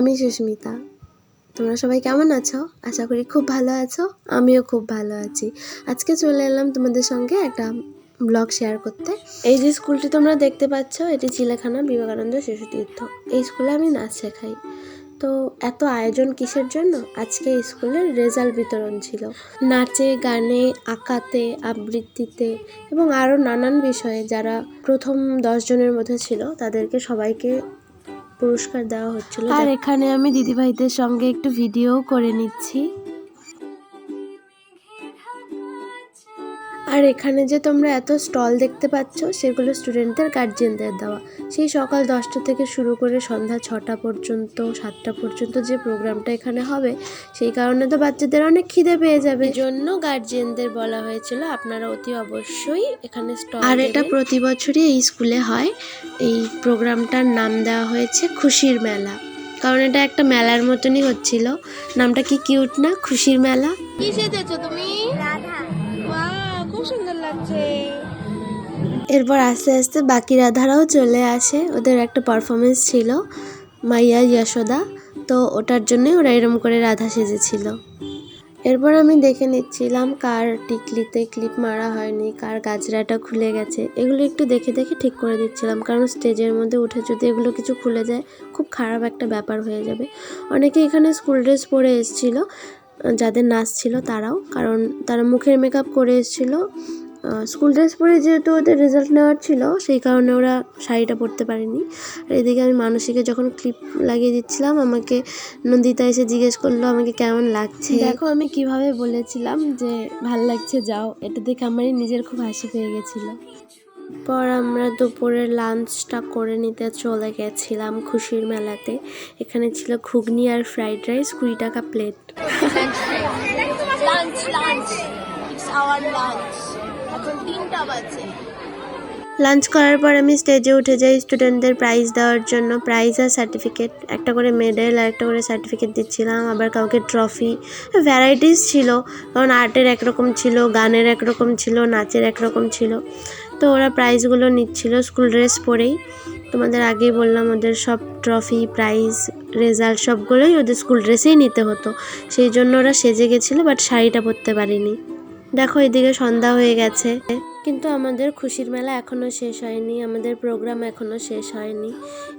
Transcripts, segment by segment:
আমি সুস্মিতা। তোমরা সবাই কেমন আছো? আশা করি খুব ভালো আছো। আমিও খুব ভালো আছি। আজকে চলে এলাম তোমাদের সঙ্গে একটা ব্লগ শেয়ার করতে। এই যে স্কুলটি তোমরা দেখতে পাচ্ছ, এটি চিলেখানা বিবেকানন্দ শিশু তীর্থ। এই স্কুলে আমি নাচ শেখাই। তো এত আয়োজন কিসের জন্য? আজকে স্কুলের রেজাল্ট বিতরণ ছিল। নাচে, গানে, আঁকাতে, আবৃত্তিতে এবং আরও নানান বিষয়ে যারা প্রথম দশ জনের মধ্যে ছিল, তাদেরকে সবাইকে পুরস্কার দেওয়া হচ্ছিল। আর এখানে আমি দিদিভাইদের সঙ্গে একটু ভিডিও করে নিচ্ছি। আর এখানে যে তোমরা এত স্টল দেখতে পাচ্ছ সেগুলো স্টুডেন্টদের গার্জিয়ানদের দেওয়া। সেই সকাল দশটা থেকে শুরু করে সন্ধ্যা ছটা পর্যন্ত সাতটা পর্যন্ত যে প্রোগ্রামটা এখানে হবে সেই কারণে তো বাচ্চাদের অনেক খিদে পেয়ে যাবে। জন্য গার্জিয়ানদের বলা হয়েছিল আপনারা অতি অবশ্যই এখানে স্টল আর এটা প্রতি বছরই এই স্কুলে হয়। এই প্রোগ্রামটার নাম দেওয়া হয়েছে খুশির মেলা। কারণ এটা একটা মেলার মতনই হচ্ছিল। নামটা কি কিউট না? খুশির মেলা। কি সেজেছো তুমি? এরপর আস্তে আস্তে বাকি রাধারাও চলে আসে। ওদের একটা পারফরমেন্স ছিল, মাইয়া যশোদা। তো ওটার জন্যই ওরা এরম করে রাধা সেজেছিল। এরপর আমি দেখে নিচ্ছিলাম কার টিকলিতে ক্লিপ মারা হয়নি, কার গাজরাটা খুলে গেছে। এগুলো একটু দেখে দেখে ঠিক করে দিচ্ছিলাম, কারণ স্টেজের মধ্যে উঠে যদি এগুলো কিছু খুলে যায়, খুব খারাপ একটা ব্যাপার হয়ে যাবে। অনেকে এখানে স্কুল ড্রেস পরে এসেছিল, যাদের নাচ ছিল তারাও, কারণ তারা মুখের মেকআপ করে এসেছিল। স্কুল ড্রেস পরে যেহেতু ওদের রেজাল্ট নেওয়ার ছিল সেই কারণে ওরা শাড়িটা পরতে পারেনি। আর এদিকে আমি মানসিকে যখন ক্লিপ লাগিয়ে দিচ্ছিলাম আমাকে নন্দিতা এসে জিজ্ঞেস করল আমাকে কেমন লাগছে? দেখো আমি কীভাবে বলেছিলাম যে ভালো লাগছে যাও। এটা দেখে আমারই নিজের খুব হাসি পেয়ে গেছিল। পর আমরা দুপুরের লাঞ্চটা করে নিতে চলে গেছিলাম খুশির মেলাতে। এখানে ছিল ঘুগনি আর ফ্রাইড রাইস কুড়ি টাকা প্লেট এখন তিনটা বাজে। লাঞ্চ করার পর আমি স্টেজে উঠে যাই স্টুডেন্টদের প্রাইজ দেওয়ার জন্য। প্রাইজ আর সার্টিফিকেট একটা করে মেডেল আর একটা করে সার্টিফিকেট দিচ্ছিলাম। আবার কাউকে ট্রফি ভ্যারাইটিস ছিল, কারণ আর্টের একরকম ছিল, গানের একরকম ছিল, নাচের একরকম ছিল। তো ওরা প্রাইজগুলো নিচ্ছিল স্কুল ড্রেস পরেই। তোমাদের আগেই বললাম, ওদের সব ট্রফি প্রাইজ রেজাল্ট সবগুলোই ওদের স্কুল ড্রেসেই নিতে হতো। সেই জন্য ওরা সেজে গেছিল বাট শাড়িটা পরতে পারিনি। দেখো, এদিকে সন্ধ্যা হয়ে গেছে। কিন্তু আমাদের খুশির মেলা এখনও শেষ হয়নি, আমাদের প্রোগ্রাম এখনও শেষ হয়নি।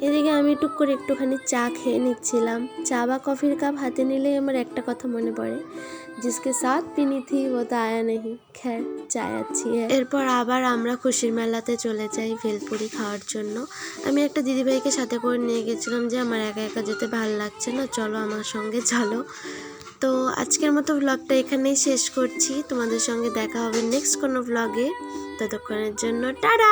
এদিকে আমি টুক করে একটুখানি চা খেয়ে নিচ্ছিলাম। চা বা কফির কাপ হাতে নিলেই আমার একটা কথা মনে পড়ে। জিসকে সাথ পিনি থি ও তো আয়া নেই খ্যার, চায় আছি এরপর আবার আমরা খুশির মেলাতে চলে যাই ভেলপুরি খাওয়ার জন্য। আমি একটা দিদিভাইকে সাথে করে নিয়ে গেছিলাম যে, আমার একা একা যেতে ভালো লাগছে না, চলো আমার সঙ্গে, চলো। তো আজকের মতো ব্লগটা এখানেই শেষ করছি। তোমাদের সঙ্গে দেখা হবে নেক্সট কোনো ব্লগে ততক্ষণের জন্য টাটা!